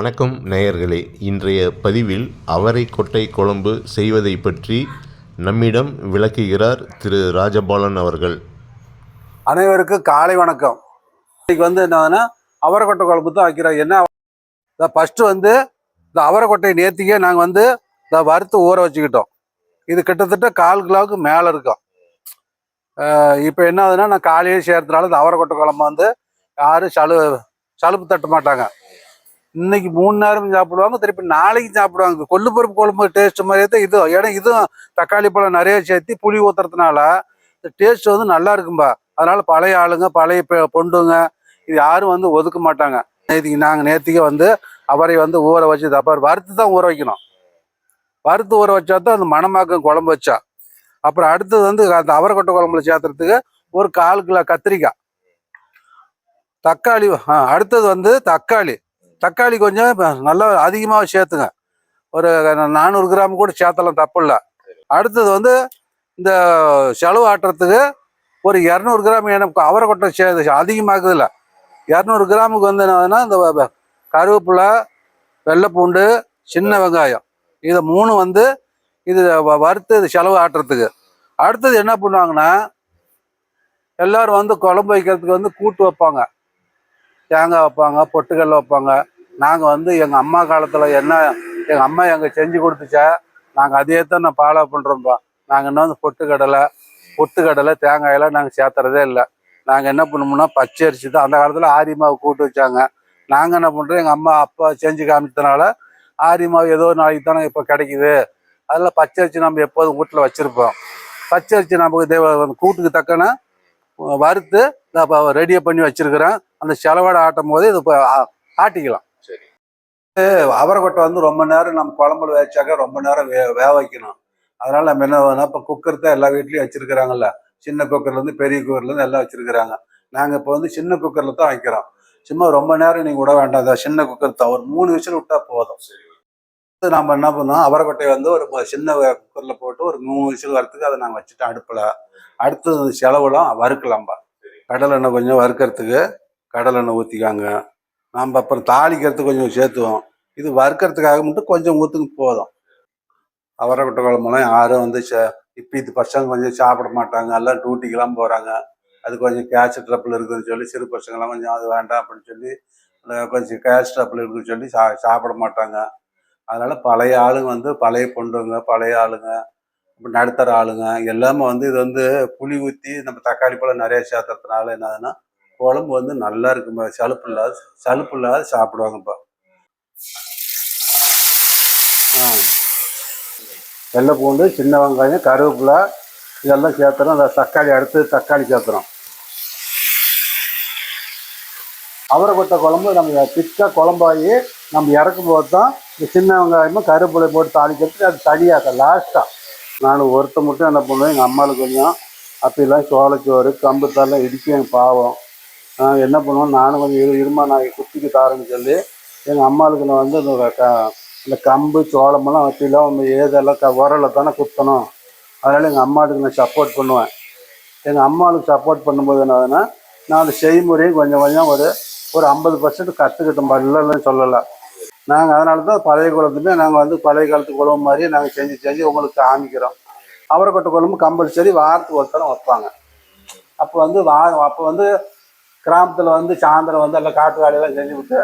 வணக்கம் நேயர்களே. இன்றைய பதிவில் அவரை கொட்டை குழம்பு செய்வதை பற்றி நம்மிடம் விளக்குகிறார் திரு ராஜபாலன் அவர்கள். அனைவருக்கும் காலை வணக்கம். இன்னைக்கு வந்து என்னதுன்னா அவரைக்கொட்டை குழம்பு தான் வைக்கிறோம் என்ன? ஃபஸ்ட்டு வந்து இந்த அவரைக்கொட்டை நேர்த்திக்கே நாங்கள் வந்து இந்த வறுத்து ஊற வச்சுக்கிட்டோம். இது கிட்டத்தட்ட கால் கிலோவுக்கு மேலே இருக்கும். இப்போ என்ன ஆகுதுன்னா நான் காலையே சேர்த்தனால இந்த அவரைக்கொட்டை குழம்பு வந்து யாரும் சலு சலுப்பு தட்ட மாட்டாங்க. இன்னைக்கு மூணு நேரம் சாப்பிடுவாங்க திருப்பி நாளைக்கு சாப்பிடுவாங்க. கொள்ளு பருப்பு குழம்பு டேஸ்ட் மாதிரியே தான் இது ஏன்னா இதுவும் தக்காளி பழம் நிறைய சேர்த்து புளி ஊத்துறதுனால டேஸ்ட் வந்து நல்லா இருக்கும்பா. அதனால பழைய ஆளுங்க பழைய பொண்டுங்க இது யாரும் வந்து ஒதுக்க மாட்டாங்க. நேற்றுக்கு நாங்கள் நேற்றுக்கே வந்து அவரை வந்து ஊற வச்சு அப்புறம் வறுத்து தான் ஊற வைக்கணும். வறுத்து ஊற வச்சா தான் அந்த மணமாக்கும் குழம்பு வச்சா. அப்புறம் அடுத்தது வந்து அந்த அவரைக்கொட்டை குழம்புல சேர்த்துறதுக்கு ஒரு கால் கிலோ கத்திரிக்காய். தக்காளி ஆ, அடுத்தது வந்து தக்காளி. தக்காளி கொஞ்சம் நல்லா அதிகமாக சேர்த்துங்க. ஒரு நானூறு கிராம் கூட சேர்த்தலாம் தப்பு இல்லை அடுத்தது வந்து இந்த செலவு ஆட்டுறதுக்கு ஒரு இரநூறு கிராம் எனக்கு அவரைக்கொட்டை சே அதிகமாகுது இல்லை இரநூறு கிராமுக்கு வந்து என்னதுன்னா இந்த கருவேப்பிலை வெள்ளைப்பூண்டு சின்ன வெங்காயம். இதை மூணு வந்து இது வ- வறுத்து இது செலவு ஆட்டுறதுக்கு. அடுத்தது என்ன பண்ணுவாங்கன்னா எல்லோரும் வந்து குழம்பு வைக்கிறதுக்கு வந்து கூட்டு வைப்பாங்க. தேங்காய் வைப்பாங்க பொட்டுக்கடலை வைப்பாங்க. நாங்கள் வந்து எங்கள் அம்மா காலத்தில் என்ன எங்கள் அம்மா எங்கள் செஞ்சு கொடுத்துச்சா நாங்கள் அதே தான் நான் ஃபாலோ பண்ணுறோம்ப்பா நாங்கள் என்ன வந்து பொட்டுக்கடலை பொட்டுக்கடலை தேங்காயெல்லாம் நாங்கள் சேர்த்துறதே இல்லை. நாங்கள் என்ன பண்ணோம்னா பச்சை அரிசி தான். அந்த காலத்தில் ஆரியமாவை கூட்டு வச்சாங்க. நாங்கள் என்ன பண்ணுறோம் எங்கள் அம்மா அப்பா செஞ்சு காமிச்சதுனால ஆரியமாவு ஏதோ ஒரு நாளைக்கு தானே இப்போ கிடைக்குது. அதில் பச்சை அரிசி நம்ம எப்போதும் வீட்டில் வச்சுருப்போம். பச்சை அரிசி நமக்கு தேவை கூட்டுக்கு தக்கன வறுத்து ரெடியாக பண்ணி வச்சுருக்கிறேன். அந்த செலவாடை ஆட்டும் போது இது இப்போ ஆட்டிக்கலாம். அவரைக்கொட்டை வந்து ரொம்ப நேரம் நம்ம குழம்புல வச்சாக்க ரொம்ப நேரம் வே வேக வைக்கணும். அதனால நம்ம என்ன வேணும் இப்போ குக்கர் தான் எல்லா வீட்லேயும் வச்சிருக்கிறாங்கல்ல. சின்ன குக்கர்லேருந்து பெரிய குக்கர்லேருந்து எல்லாம் வச்சிருக்கிறாங்க. நாங்கள் இப்போ வந்து சின்ன குக்கரில் தான் வைக்கிறோம். சும்மா ரொம்ப நேரம் நீங்கள் விட வேண்டாம். அந்த சின்ன குக்கர் தான். ஒரு மூணு விசில் விட்டால் போதும். சரி நம்ம என்ன பண்ணோம்? அவரைக்கொட்டையை வந்து ஒரு சின்ன குக்கரில் போட்டு ஒரு மூணு விசில் வரத்துக்கு அதை நாங்கள் வச்சுட்டோம் அடுப்பில். அடுத்தது செலவுலாம் வறுக்கலாம்பா கடலெண்ணெய் கொஞ்சம் வறுக்கிறதுக்கு கடலெண்ணெய் ஊற்றிக்காங்க நம்ம அப்புறம் தாளிக்கிறதுக்கு கொஞ்சம் சேர்த்துவோம். இது வறுக்கிறதுக்காக மட்டும் கொஞ்சம் ஊற்றுங்க போதும். அவரை அவரைக்கொட்டை குழம்புலாம் யாரும் வந்து ச- இப்போ இது பசங்க கொஞ்சம் சாப்பிட மாட்டாங்க எல்லாம் டியூட்டிக்கெல்லாம் போகிறாங்க அது கொஞ்சம் கேஷ் ட்ரப்பில் இருக்குதுன்னு சொல்லி சிறு பசங்களாம் கொஞ்சம் அது வேண்டாம் அப்படின்னு சொல்லி கொஞ்சம் கேஷ் ட்ரப்பில் இருக்குன்னு சொல்லி சா சாப்பிட மாட்டாங்க. அதனால் பழைய ஆளுங்க வந்து பழைய பொண்டுங்க பழைய ஆளுங்க இப்ப நடுத்தர ஆளுங்க எல்லாமே வந்து இது வந்து புளி ஊற்றி நம்ம தக்காளி பழம் நிறைய சேர்த்துறதுனால என்னதுன்னா குழம்பு வந்து நல்லா இருக்கும் சலுப்பு இல்லாத சலுப்பு இல்லாத சாப்பிடுவாங்கப்பா. வெள்ளை பூண்டு சின்ன வெங்காயம் கருவேப்பிலை இதெல்லாம் சேர்த்துறோம். அந்த தக்காளி அடுத்து தக்காளி சேர்த்துறோம். அவரைக்கொட்டை குழம்பு நம்ம திக்காக குழம்பாகி நம்ம இறக்கும் போது தான் இந்த சின்ன வெங்காயமும் கருவேப்பிலை போட்டு தாளிக்கிறதுக்கு அது தனியாக லாஸ்ட்டாக நான் ஒருத்த மட்டும் என்ன பண்ணுவேன் எங்கள் அம்மாவுக்கு கொஞ்சம் அப்படிலாம் சோளச்சோறு கம்பு தரலாம் இடிக்கும் எங்கள் பாவம் என்ன பண்ணுவோம் நானும் கொஞ்சம் இரு இருமா நான் குத்திக்கு தாரேன்னு சொல்லி எங்கள் அம்மாவுக்கு நான் வந்து இந்த கம்பு சோளமெல்லாம் வச்சுலாம் நம்ம ஏதெல்லாம் க உரல தானே குத்தணும். அதனால் எங்கள் அம்மாவுக்கு நான் சப்போர்ட் பண்ணுவேன். எங்கள் அம்மாவுக்கு சப்போர்ட் பண்ணும்போது என்னதுன்னா நான் அந்த செய்முறையும் கொஞ்சம் கொஞ்சம் ஒரு ஒரு ஐம்பது பர்சன்ட் கற்றுக்கிட்டோம் இல்லைன்னு சொல்லலை. நாங்கள் அதனால தான் பழைய குளத்துமே நாங்கள் வந்து பழைய காலத்து குழம்பு மாதிரி நாங்கள் செஞ்சு செஞ்சு உங்களுக்கு காமிக்கிறோம். அவரைக்கொட்டை குழம்பு கம்பல்சரி வாரத்துக்கு ஒருத்தரம் வைப்பாங்க. அப்போ வந்து வா அப்போ வந்து கிராமத்தில் வந்து சாயந்தரம் வந்து எல்லாம் காட்டு வேலையெல்லாம் செஞ்சு விட்டு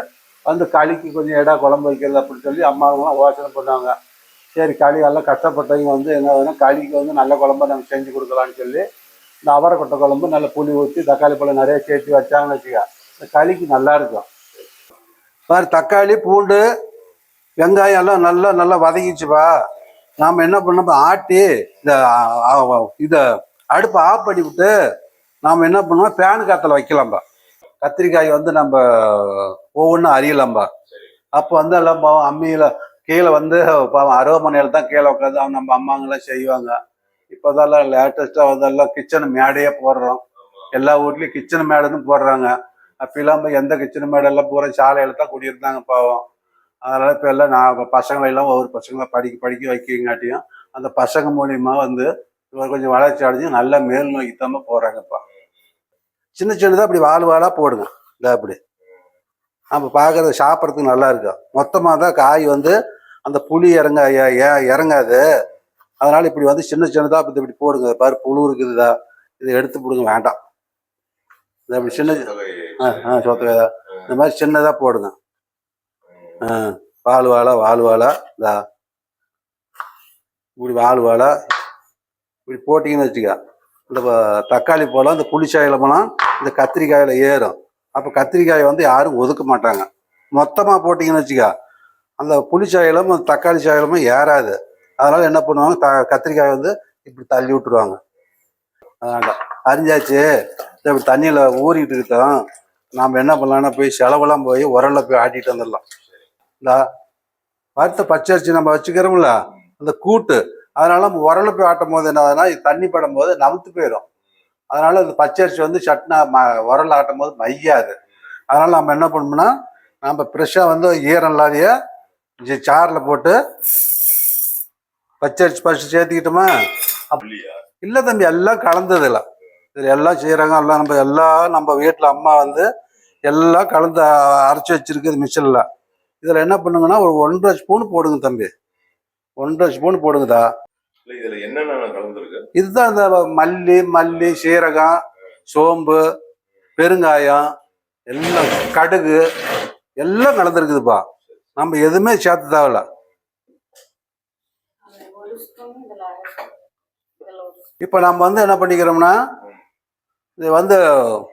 வந்து களிக்கு கொஞ்சம் இடம் குழம்பு வைக்கிறது அப்படின்னு சொல்லி அம்மாவெல்லாம் யோசனை பண்ணுவாங்க. சரி களி எல்லாம் கஷ்டப்பட்டவங்க வந்து என்ன ஆகுதுன்னா களிக்கு வந்து நல்ல குழம்பு நாங்கள் செஞ்சு கொடுக்கலான்னு சொல்லி இந்த அவரைக்கொட்டை குழம்பு நல்ல புளி ஊற்றி தக்காளி பழம் நிறைய சேர்த்து வச்சாங்கன்னு வச்சுக்க இந்த களிக்கு நல்லா இருக்கும். பாரு தக்காளி பூண்டு வெங்காயம் எல்லாம் நல்லா நல்லா வதங்கிச்சுப்பா நாம் என்ன பண்ணோம் ஆட்டி இந்த இதை அடுப்பை ஆஃப் பண்ணி விட்டு நாம் என்ன பண்ணுவோம் பேனு காத்தில் வைக்கலாம்பா. கத்திரிக்காய் வந்து நம்ம ஒவ்வொன்றும் அறியலாம்பா. அப்போ வந்து எல்லாம் பாவம் அம்மியில் கீழே வந்து பாவம் அறுபது மணி நேரம் தான் கீழே உட்காந்து அவங்க நம்ம அம்மாங்கெல்லாம் செய்வாங்க. இப்போதெல்லாம் லேட்டஸ்ட்டாக வந்து எல்லாம் கிச்சன் மேடையே போடுறோம். எல்லா வீட்லேயும் கிச்சன் மேடைன்னு போடுறாங்க. அப்பெல்லாம் போய் எந்த கிச்சன் மேடெல்லாம் பூரா சாலையில் தான் குடியிருந்தாங்க பாவம். அதனால் இப்போ எல்லாம் நான் இப்ப பசங்களை எல்லாம் ஒவ்வொரு பசங்களை படிக்க படிக்க வைக்கங்காட்டியும் அந்த பசங்க மூலியமா வந்து இவர் கொஞ்சம் வளர்ச்சி அடைஞ்சு நல்லா மேல் நோக்கி தான் போகிறாங்கப்பா சின்ன சின்னதாக அப்படி வாழு வாழா போடுங்க. இந்த அப்படி. நம்ம பார்க்கறது சாப்பிட்றதுக்கு நல்லா இருக்கும் மொத்தமாக தான் காய் வந்து அந்த புளி இறங்க இறங்காது. அதனால இப்படி வந்து சின்ன சின்னதாக இப்படி இப்படி போடுங்க. பாரு புழு இருக்குதுதா இதை எடுத்து போடுங்க. வேண்டாம். இது அப்படி சின்ன ஆ ஆ சொத்து இந்த மாதிரி சின்னதாக போடுங்க. ஆ வால் வாழை வால் வாழை இதா. இப்படி வால் வாழை இப்படி போட்டிங்கன்னு வச்சுக்க இந்த தக்காளி பழம் இந்த புளிச்சாயில பழம் இந்த கத்திரிக்காயில் ஏறும். அப்போ கத்திரிக்காயை வந்து யாரும் ஒதுக்க மாட்டாங்க. மொத்தமாக போட்டிங்கன்னு வச்சுக்கா அந்த புளிச்சாயிலும் அந்த தக்காளி சாயலமும் ஏறாது. அதனால் என்ன பண்ணுவாங்க த கத்திரிக்காயை வந்து இப்படி தள்ளி விட்டுருவாங்க. அதனால் அரிஞ்சாச்சு இப்படி தண்ணியில் ஊறிட்டு இருக்கோம் நாம் என்ன பண்ணலாம்னா போய் செலவெல்லாம் போய் உரலில் போய் ஆட்டிட்டு வந்துடலாம். இந்த வறுத்த பச்சரிசி நம்ம வச்சுக்கிறோம்ல அந்த கூட்டு. அதனால நம்ம உரல்ல போய் ஆட்டும் போது என்ன தண்ணி படும் போது நமத்து போயிடும் அதனால இந்த பச்சரிசி வந்து சட்னா ம உரல் ஆட்டும் போது மையாது. அதனால நம்ம என்ன பண்ணோம்னா நம்ம ஃப்ரெஷ்ஷாக வந்து ஈரம் இல்லாதையே சாரில் போட்டு பச்சரிசி பறிச்சு சேர்த்துக்கிட்டோமா? இல்லை தம்பி எல்லாம் கலந்ததில்ல இது எல்லாம் செய்கிறாங்க எல்லாம் நம்ம எல்லாம் நம்ம வீட்டில் அம்மா வந்து எல்லாம் கலந்து அரைச்சி வச்சிருக்குது மிஷினில். இதில் என்ன பண்ணுங்கன்னா ஒரு ஒன்றரை ஸ்பூன் போடுங்க தம்பி. ஒன்றரை ஸ்பூன் போடுங்கதா இல்ல இதுல என்னென்ன கலந்துருக்கு? இதுதான் இந்த மல்லி மல்லி சீரகம் சோம்பு பெருங்காயம் எல்லாம் கடுகு எல்லாம் கலந்துருக்குதுப்பா. நம்ம எதுவுமே சேர்த்து தேவையில்ல. இப்போ நம்ம வந்து என்ன பண்ணிக்கிறோம்னா இது வந்து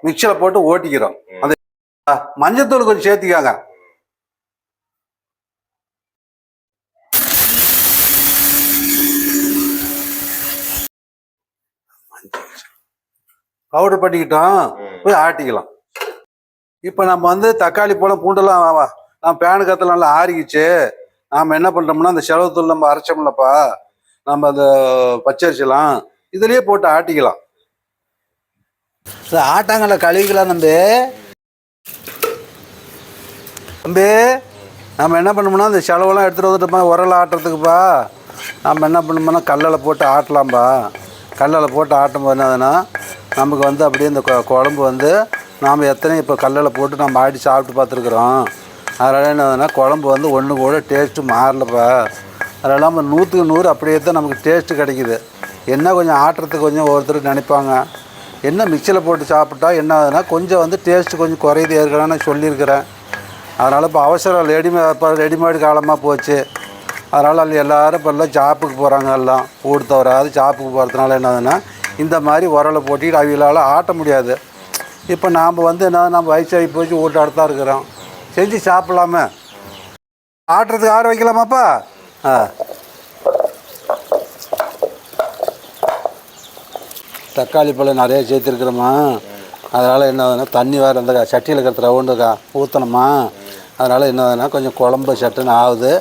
மிக்சியில் போட்டு ஓட்டிக்கிறோம். அந்த மஞ்சத்தூள் கொஞ்சம் சேர்த்திக்காங்க. பவுடர் பண்ணிக்கிட்டோம். போய் ஆட்டிக்கலாம். இப்போ நம்ம வந்து தக்காளி பழம் பூண்டெல்லாம். நம்ம பேனு கத்தில் நல்லா ஆறிக்கிச்சு. நாம் என்ன பண்ணுறோம்னா அந்த செலவுத்தூள் நம்ம அரைச்சோம்லப்பா. நம்ம அந்த பச்சரிசிலாம் இதுலயே போட்டு ஆட்டிக்கலாம். ஆட்டாங்கல்ல கழுவிக்கலாம் தம்பி? தம்பி நம்ம என்ன பண்ணோம்னா இந்த செலவெல்லாம் எடுத்துகிட்டு வந்துட்டோமா உரல் ஆட்டுறதுக்குப்பா. நம்ம என்ன பண்ணோம்னா கல்லில் போட்டு ஆட்டலாம்ப்பா கல்லில் போட்டு ஆட்டும் போது என்னதுன்னா நமக்கு வந்து அப்படியே இந்த கொ- குழம்பு வந்து நாம் எத்தனை இப்போ கல்லில் போட்டு நம்ம ஆடி சாப்பிட்டு பார்த்துருக்குறோம். அதனால் என்னதுன்னா குழம்பு வந்து ஒன்று கூட டேஸ்ட்டு மாறலப்பா அதெல்லாம் நம்ம நூற்றுக்கு நூறு அப்படியே தான் நமக்கு டேஸ்ட்டு கிடைக்கிது. என்ன கொஞ்சம் ஆட்டுறதுக்கு கொஞ்சம் ஒருத்தர் நினைப்பாங்க. என்ன மிக்சியில் போட்டு சாப்பிட்டா என்ன ஆகுதுன்னா கொஞ்சம் வந்து டேஸ்ட்டு கொஞ்சம் குறையுது ஏற்கனவே நான் சொல்லியிருக்கிறேன். அதனால் இப்போ அவசரம் ரெடிமே இப்போ ரெடிமேடு காலமாக போச்சு. அதனால் அது எல்லோரும் இப்போ எல்லாம் ஜாப்புக்கு போகிறாங்க எல்லாம். ஊடு தவறாது ஜாப்புக்கு போகிறதுனால என்னதுன்னா இந்த மாதிரி உரலை போட்டிட்டு அவங்களால ஆட்ட முடியாது. இப்போ நாம் வந்து என்ன நம்ம வயசாகி போச்சு வீட்டாட தான் இருக்கிறோம். செஞ்சு சாப்பிட்லாமே. ஆட்டுறதுக்கு ஆற வைக்கலாமாப்பா? ஆ. தக்காளி பழம் நிறைய சேர்த்துருக்குறோமா? அதனால் என்ன ஆகுதுன்னா தண்ணி வேறு இருந்தக்கா சட்டியில் இருக்கிற ரவுண்டுக்கா ஊற்றணுமா அதனால் என்ன ஆகுதுன்னா கொஞ்சம் குழம்பு சட்டுன்னு ஆகுது.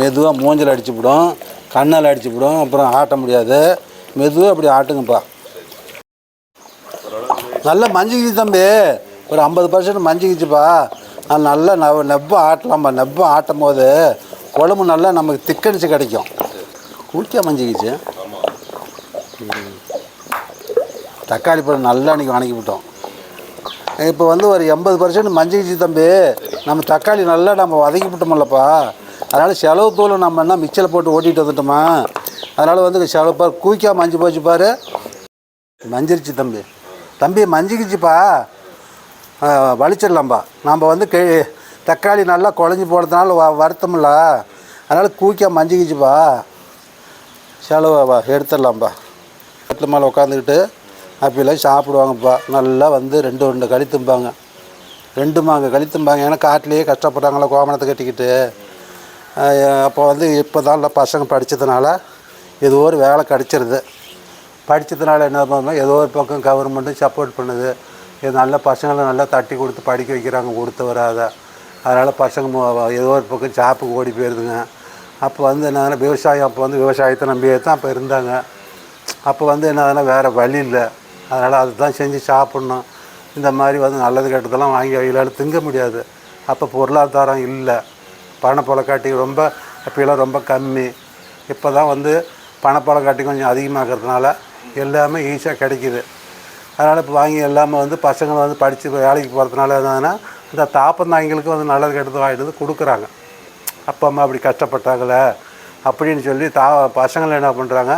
மெதுவாக மூஞ்சில் அடிச்சுவிடும் கண்ணால் அடிச்சுவிடும் அப்புறம் ஆட்ட முடியாது. மெதுவாக அப்படி ஆட்டுங்கப்பா. நல்லா மஞ்சிக்கிச்சு தம்பி. ஒரு ஐம்பது பர்சன்ட் மஞ்சிக்கிச்சுப்பா அது நல்லா நவ நெப்பம் ஆட்டலாம்ப்பா நெப்பம் ஆட்டும் போது குழம்பு நல்லா நமக்கு திக்கடிச்சு கிடைக்கும். குளிக்க மஞ்சிக்கிச்சு தக்காளி பழம் நல்லா அன்றைக்கி வணக்கி விட்டோம். இப்போ வந்து ஒரு எண்பது பர்சன்ட் மஞ்சிக்கிச்சு தம்பி. நம்ம தக்காளி நல்லா நம்ம வதக்கி விட்டோம்லப்பா. அதனால் செலவு தூளை நம்ம என்ன மிக்சரில் போட்டு ஓட்டிகிட்டு வந்துட்டோமா? அதனால் வந்து செலவு பார் குயிக்காக மஞ்சு போச்சு பாரு. மஞ்சிருச்சு தம்பி. தம்பி மஞ்சிக்குச்சுப்பா. வலிச்சிடலாம்ப்பா நம்ம வந்து கே தக்காளி நல்லா குழஞ்சி போடுறதுனால வ வருத்தமில்ல. அதனால் குயிக்காக மஞ்சிக்கிச்சுப்பா. செலவு எடுத்துடலாம்ப்பா வீட்டில் மேலே உட்காந்துக்கிட்டு அப்படிலாம் சாப்பிடுவாங்கப்பா. நல்லா வந்து ரெண்டு ரெண்டு கழித்தும்பாங்க ரெண்டு மாங்க கழித்தும்பாங்க ஏன்னா காட்டிலேயே கஷ்டப்படுறாங்களா கோமணத்தை கட்டிக்கிட்டு. அப்போ வந்து இப்போ தான் பசங்க படித்ததுனால ஏதோ ஒரு வேலை கிடச்சிருது. படித்ததுனால என்ன பண்ணணும் ஏதோ ஒரு பக்கம் கவர்மெண்ட்டும் சப்போர்ட் பண்ணுது. இது நல்ல பசங்களை நல்லா தட்டி கொடுத்து படிக்க வைக்கிறாங்க கொடுத்து வராத. அதனால் பசங்க மு- ஏதோ ஒரு பக்கம் ஜாப்புக்கு ஓடி போயிருதுங்க. அப்போ வந்து என்னதுன்னா விவசாயம் அப்போ வந்து விவசாயத்தை நம்பியே தான் அப்போ இருந்தாங்க. அப்போ வந்து என்னதுன்னா வேறு வழி இல்லை. அதனால் அதுதான் செஞ்சு சாப்பிட்ணும். இந்த மாதிரி வந்து நல்லது கெட்டதெல்லாம் வாங்கி வகையிலால் திங்க முடியாது. அப்போ பொருளாதாரம் இல்லை. பணப்புழக்காட்டி ரொம்ப அப்போலாம் ரொம்ப கம்மி. இப்போ தான் வந்து பணப்புழக்காட்டி கொஞ்சம் அதிகமாகிறதுனால எல்லாமே ஈஸியாக கிடைக்கிது. அதனால் இப்போ வாங்கி எல்லாமே வந்து பசங்களை வந்து படித்து வேலைக்கு போகிறதுனால என்னன்னா இந்த தாப்பந்தாய்களுக்கு வந்து நல்லது கெட்டது வாங்கிட்டு வந்து கொடுக்குறாங்க. அப்பா அம்மா அப்படி கஷ்டப்பட்டாங்களே அப்படின்னு சொல்லி தா பசங்களை என்ன பண்ணுறாங்க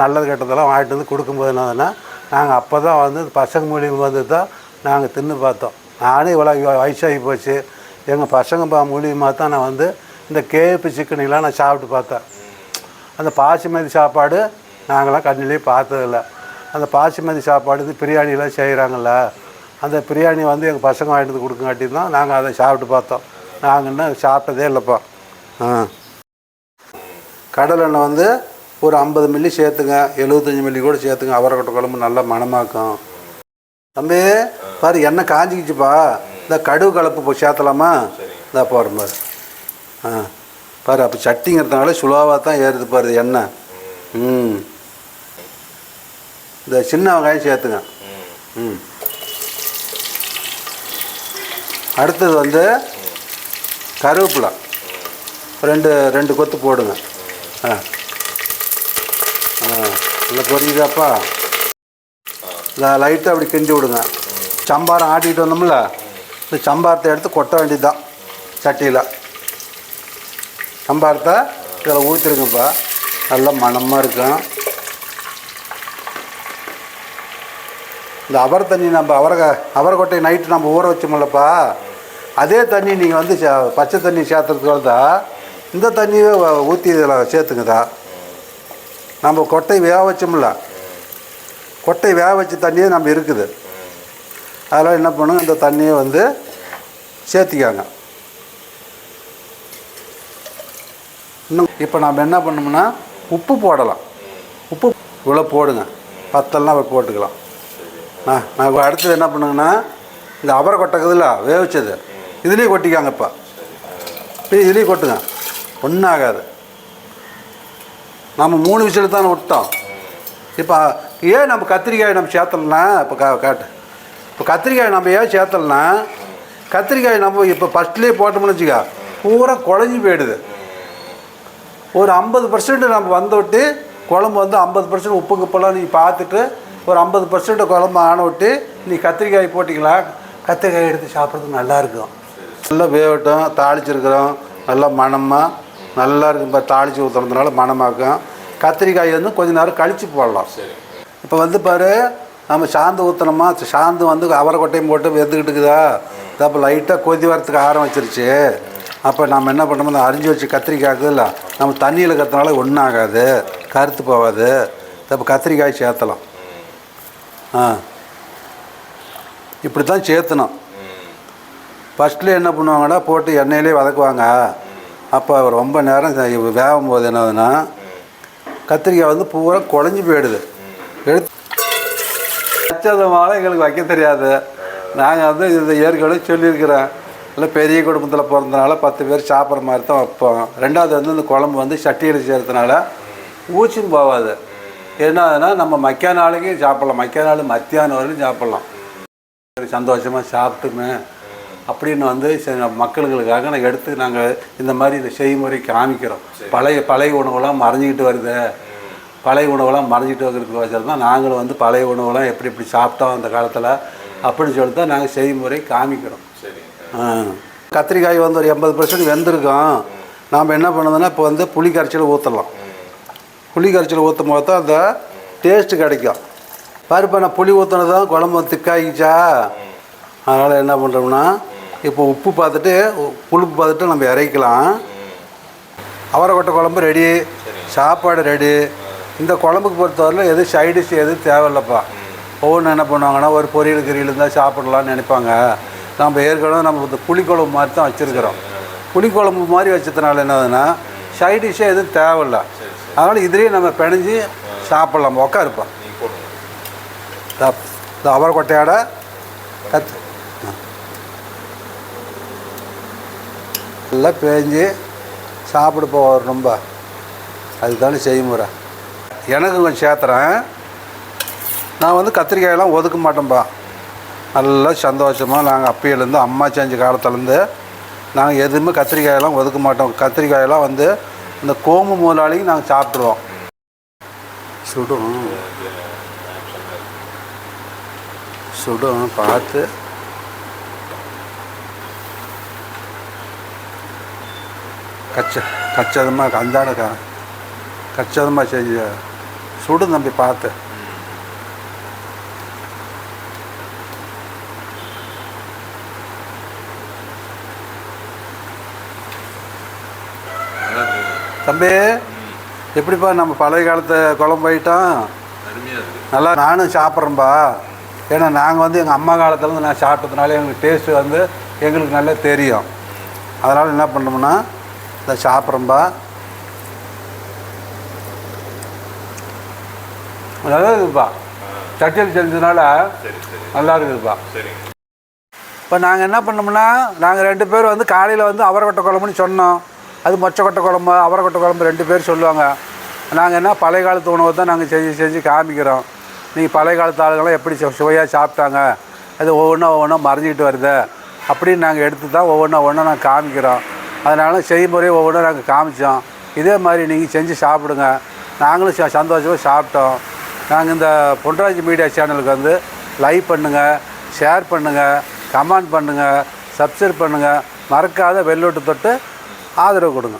நல்லது கெட்டதெல்லாம் வாங்கிட்டு வந்து கொடுக்கும்போது என்னதுன்னா நாங்கள் அப்போ தான் வந்து பசங்க மூலியமாக வந்து தான் நாங்கள் தின்னு பார்த்தோம். நானும் இவ்வளோ வயசாகி போச்சு. எங்கள் பசங்க பா மூலியமாக தான் நான் வந்து இந்த கேஎஃபி சிக்கனெலாம் நான் சாப்பிட்டு பார்த்தேன். அந்த பாசிமதி சாப்பாடு நாங்களாம் கண்ணிலே பார்த்ததில்ல. அந்த பாசிமதி சாப்பாடு இது பிரியாணிலாம் செய்கிறாங்கல்ல அந்த பிரியாணி வந்து எங்கள் பசங்க வாங்கிட்டு வந்து கொடுக்கங்காட்டி தான் நாங்கள் அதை சாப்பிட்டு பார்த்தோம். நாங்கள் இன்னும் சாப்பிட்டதே இல்லைப்பா. ஆ. கடலெண்ணெய் வந்து ஒரு ஐம்பது மில்லி சேர்த்துங்க எழுபத்தஞ்சி மில்லி கூட சேர்த்துங்க அவரைக்கொட்டை குழம்பு நல்லா மணமாக்கும். தம்பி பாரு எண்ணெய் காஞ்சிக்கிச்சுப்பா. இந்த கடுகு கலப்பு சேர்த்தலாமா? இந்த போடுற பாரு. ஆ பாரு அப்போ சட்டிங்கிறதுனால சுலாவாக தான் ஏறுது பாரு எண்ணெய். ம். இந்த சின்ன வெங்காயம் சேர்த்துங்க. ம். அடுத்தது வந்து கருவேப்பிலை. ரெண்டு ரெண்டு கொத்து போடுங்க. ஆ. ஆ நல்லா பொரியுதாப்பா? லைட்டாக அப்படி கிண்டி விடுங்க. சம்பாரம் ஆட்டிகிட்டு வந்தோம்ல? இந்த சம்பாரத்தை எடுத்து கொட்ட வேண்டியது தான் சட்டியில். சம்பாரத்தை இதில் ஊற்றிருங்கப்பா நல்லா மணமாக இருக்கும் இந்த அவரை தண்ணி நம்ம அவரை அவரைக்கொட்டை நைட்டு நம்ம ஊற வச்சோம்லப்பா. அதே தண்ணி நீங்கள் வந்து சே- பச்சை தண்ணி சேர்த்துறதுக்கு தான் இந்த தண்ணியே ஊற்றி இதில் சேர்த்துங்கதா. நம்ம கொட்டை வேக வச்சோம்ல. கொட்டை வேக வச்ச தண்ணியே நம்ம இருக்குது. அதெல்லாம் என்ன பண்ணுங்க இந்த தண்ணியை வந்து சேர்த்திக்காங்க. இன்னும் இப்போ நம்ம என்ன பண்ணோம்னா உப்பு போடலாம். உப்பு இவ்வளோ போடுங்க. பத்தெல்லாம் போட்டுக்கலாம். நான் நான் அடுத்தது என்ன பண்ணுங்கன்னா இந்த அவரை கொட்டக்குதுல வேவிச்சது. இதுலேயும் கொட்டிக்காங்க இப்போ. இதுலேயும் கொட்டுங்க. ஒன்றும் ஆகாது. நம்ம மூணு விசில் தானே விட்டோம் இப்போ ஏன் நம்ம கத்திரிக்காய் நம்ம சேர்த்தலாம் இப்போ கா காட்டு. இப்போ கத்திரிக்காய் நம்ம ஏன் சேர்த்தலனா கத்திரிக்காய் நம்ம இப்போ ஃபஸ்ட்லேயே போட்டோம்னு வச்சுக்கா பூரா குழஞ்சி போயிடுது. ஒரு ஐம்பது பர்சன்ட் நம்ம வந்த விட்டு குழம்பு வந்து ஐம்பது பர்சன்ட் உப்பு குப்பெல்லாம் நீ பார்த்துட்டு ஒரு ஐம்பது பர்சன்ட் குழம்பு ஆன விட்டு நீ கத்திரிக்காய் போட்டிங்களா கத்திரிக்காய் எடுத்து சாப்பிட்றதுக்கு நல்லா இருக்கும். நல்லா வேகட்டும் தாளிச்சிருக்கிறோம். நல்லா மணமாக நல்லா இருக்கும் இப்போ தாளித்து ஊற்றுறதுனால மணமாக்கும். கத்திரிக்காய் வந்து கொஞ்ச நேரம் கழித்து போடலாம். இப்போ வந்து பாரு நம்ம சாந்து ஊற்றினோமா சாந்து வந்து அவரை கொட்டையும் போட்டு வெந்துக்கிட்டு இருக்குதா அப்போ லைட்டாக கொதி வரத்துக்கு ஆரம்பிச்சிருச்சு. அப்போ நம்ம என்ன பண்ணோம்? அந்த அரிஞ்சு வச்சு கத்திரிக்காய் இல்லை நம்ம தண்ணியில் கத்தினால ஒன்றும் ஆகாது கருத்து போகாது. அப்போ கத்திரிக்காய் சேர்த்தலாம். ஆ. இப்படி தான் சேர்த்தணும். ஃபஸ்ட்டில் என்ன பண்ணுவாங்கன்னா போட்டு எண்ணெயிலே வதக்குவாங்க. அப்போ ரொம்ப நேரம் வேகும் போது என்னதுன்னா கத்திரிக்காய் வந்து பூரா குழஞ்சி போயிடுது. வச்சதுனால எங்களுக்கு வைக்க தெரியாது. நாங்கள் வந்து இந்த ஏற்கனவே சொல்லியிருக்கிறேன். இல்லை பெரிய குடும்பத்தில் பிறந்தனால பத்து பேர் சாப்பிட்ற மாதிரி தான் வைப்போம். ரெண்டாவது வந்து இந்த குழம்பு வந்து சட்டியில் செய்கிறதுனால ஊச்சும் போகாது. என்னதுன்னா நம்ம மக்கிய நாளைக்கு சாப்பிட்லாம். மக்கிய நாள் மத்தியானம் வரைக்கும் சாப்பிட்லாம். சந்தோஷமாக சாப்பிட்டுமே அப்படின்னு வந்து மக்களுக்காக நான் எடுத்து நாங்கள் இந்த மாதிரி இந்த செய்முறை காமிக்கிறோம். பழைய பழைய உணவுலாம் மறைஞ்சிக்கிட்டு வருது. பழைய உணவுலாம் மறைஞ்சிட்டு இருக்கிறதுக்கு வச்சது தான் நாங்களும் வந்து பழைய உணவுலாம் எப்படி எப்படி சாப்பிட்டோம் அந்த காலத்தில் அப்படின்னு சொல்லி தான் நாங்கள் செய்முறை காமிக்கிறோம். கத்திரிக்காய் வந்து ஒரு எண்பது பர்சன்ட் வெந்திருக்கோம். நாம் என்ன பண்ணுறதுன்னா இப்போ வந்து புளி கரைச்சல் ஊற்றலாம் புளி கரைச்சல் ஊற்றும் போது தான் அந்த டேஸ்ட்டு கிடைக்கும். பாருப்பா நான் புளி ஊற்றுனதான் குழம்பு திக்காயிச்சா? அதனால் என்ன பண்ணுறோம்னா இப்போ உப்பு பார்த்துட்டு புளிப்பு பார்த்துட்டு நம்ம இறக்கலாம். அவரைக்கொட்டை குழம்பு ரெடி சாப்பாடு ரெடி இந்த குழம்புக்கு பொறுத்தவரையில் எது சைடிஷ் எதுவும் தேவையில்லப்பா. ஒவ்வொன்று என்ன பண்ணுவாங்கன்னா ஒரு பொரியல் கிரியல் இருந்தால் சாப்பிடலாம்னு நினைப்பாங்க. நம்ம ஏற்கனவே நம்ம இந்த புளிக்குழம்பு மாதிரி தான் வச்சுருக்கிறோம். புளிக்குழம்பு மாதிரி வச்சதுனால என்னதுன்னா சைடிஷ்ஷே எதுவும் தேவையில்ல. அதனால் இதுலேயே நம்ம பிணைஞ்சு சாப்பிட்லாம். உக்காருப்போம் இந்த அவரைக்கொட்டையோட கத்து நல்லா பேஞ்சு சாப்பிட போவார் ரொம்ப. அதுதானே செய்முறை. எனக்கு கொஞ்சம் சேர்த்துறேன். நான் வந்து கத்திரிக்காயெல்லாம் ஒதுக்க மாட்டேன்ப்பா நல்லா சந்தோஷமாக நாங்கள் அப்பையிலேருந்து அம்மா செஞ்ச காலத்துலேருந்து நாங்கள் எதுவுமே கத்திரிக்காயெல்லாம் ஒதுக்க மாட்டோம். கத்திரிக்காயெல்லாம் வந்து இந்த கோம்பு முதலாளிக்கு நாங்கள் சாப்பிட்ருவோம் சுடும் சுடும் பார்த்து. கச்ச கச்சதமாக அந்தானுக்கா கச்சதமாக செஞ்சு சுடும் தம்பி பார்த்து. தம்பி எப்படிப்பா நம்ம பழைய காலத்து குழம்பு ஐட்டம் நல்லா நானும் சாப்பிட்றேன்பா. ஏன்னா நாங்கள் வந்து எங்கள் அம்மா காலத்துலேருந்து நான் சாப்பிட்டதுனால எங்களுக்கு டேஸ்ட்டு வந்து எங்களுக்கு நல்லா தெரியும். அதனால் என்ன பண்ணோம்னா இதை சாப்பிட்றேன்பா. நல்லா இருக்குதுப்பா சட்டியில் செஞ்சதுனால நல்லா இருக்குதுப்பா இப்போ நாங்கள் என்ன பண்ணோம்னா நாங்கள் ரெண்டு பேர் வந்து காலையில் வந்து அவரைக்கொட்டை குழம்புன்னு சொன்னோம். அது மொச்சக்கொட்டை குழம்பு அவரைக்கொட்டை குழம்பு ரெண்டு பேர் சொல்லுவாங்க. நாங்கள் என்ன பழைய காலத்து உணவை தான் நாங்கள் செஞ்சு செஞ்சு காமிக்கிறோம். நீங்கள் பழைய காலத்து ஆளுங்களாம் எப்படி சுவையாக சாப்பிட்டாங்க? அது ஒவ்வொன்றா ஒவ்வொன்றா மறைஞ்சிக்கிட்டு வருது. அப்படின்னு நாங்கள் எடுத்து தான் ஒவ்வொன்றா ஒன்றா நாங்கள் காமிக்கிறோம். அதனால செய்முறை ஒவ்வொன்றா நாங்கள் காமிச்சோம். இதே மாதிரி நீங்கள் செஞ்சு சாப்பிடுங்க. நாங்களும் சந்தோஷமாக சாப்பிட்டோம். நாங்கள் இந்த பொன்ராஜ் மீடியா சேனலுக்கு வந்து லைக் பண்ணுங்கள் ஷேர் பண்ணுங்கள் கமெண்ட் பண்ணுங்கள் சப்ஸ்கிரைப் பண்ணுங்கள் மறக்காத வெள்ளோட்டு தொட்டு ஆதரவு கொடுங்க.